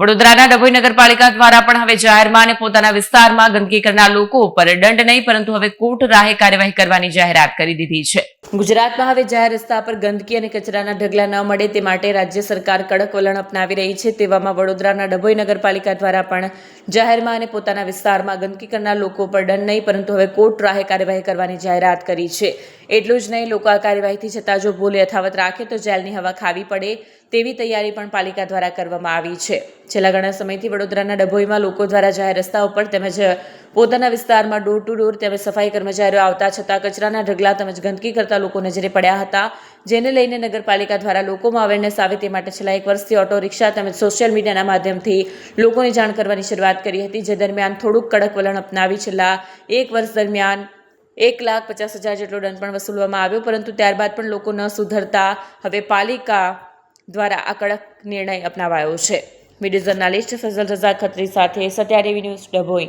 વડોદરાના ડભોઈ નગરપાલિકા દ્વારા પણ હવે જાહેરમાં અને પોતાના વિસ્તારમાં ગંદકી કરનાર લોકો ઉપર દંડ નહીં, પરંતુ હવે કોર્ટ રાહે કાર્યવાહી કરવાની જાહેરાત કરી દીધી છે. ગુજરાતમાં હવે જાહેર રસ્તા પર ગંદકી અને કચરાના ઢગલા ન મળે તે માટે રાજ્ય સરકાર કડક વલણ અપનાવી રહી છે. તેવામાં વડોદરાના ડભોઈ નગરપાલિકા દ્વારા પણ જાહેરમાં અને પોતાના વિસ્તારમાં ગંદકી કરનાર લોકો પર દંડ નહીં, પરંતુ હવે કોર્ટ રાહે કાર્યવાહી કરવાની જાહેરાત કરી છે. એટલું જ નહીં, લોકો આ કાર્યવાહીથી છતાં જો ભૂલ યથાવત રાખે તો જેલની હવા ખાવી પડે. તેવી તૈયારી પણ પાલિકા દ્વારા કરવામાં આવી છે. છેલ્લા ઘણા સમયથી વડોદરાના ડભોઈમાં લોકો દ્વારા જાહેર રસ્તાઓ પર તેમજ પોતાના વિસ્તારમાં ડોર ટુ ડોર તેમજ સફાઈ કર્મચારીઓ આવતા છતાં કચરાના ઢગલા તેમજ ગંદકી કરતા લોકો નજરે પડ્યા હતા. જેને લઈને નગરપાલિકા દ્વારા લોકોમાં અવેરનેસ આવે તે માટે છેલ્લા એક વર્ષથી ઓટો રિક્ષા તેમજ સોશિયલ મીડિયાના માધ્યમથી લોકોને જાણ કરવાની શરૂઆત કરી હતી, જે દરમિયાન થોડુંક કડક વલણ અપનાવી છેલ્લા એક વર્ષ દરમિયાન એક લાખ પચાસ હજાર જેટલો દંડ પણ વસૂલવામાં આવ્યો, પરંતુ ત્યારબાદ પણ લોકો ન સુધરતા. હવે પાલિકા દ્વારા આ કડક નિર્ણય અપનાવાયો છે. વીડિયો જર્નાલિસ્ટ ફઝલ રઝા ખત્રી સાથે સત્યારેવી ન્યૂઝ ડભોઈ.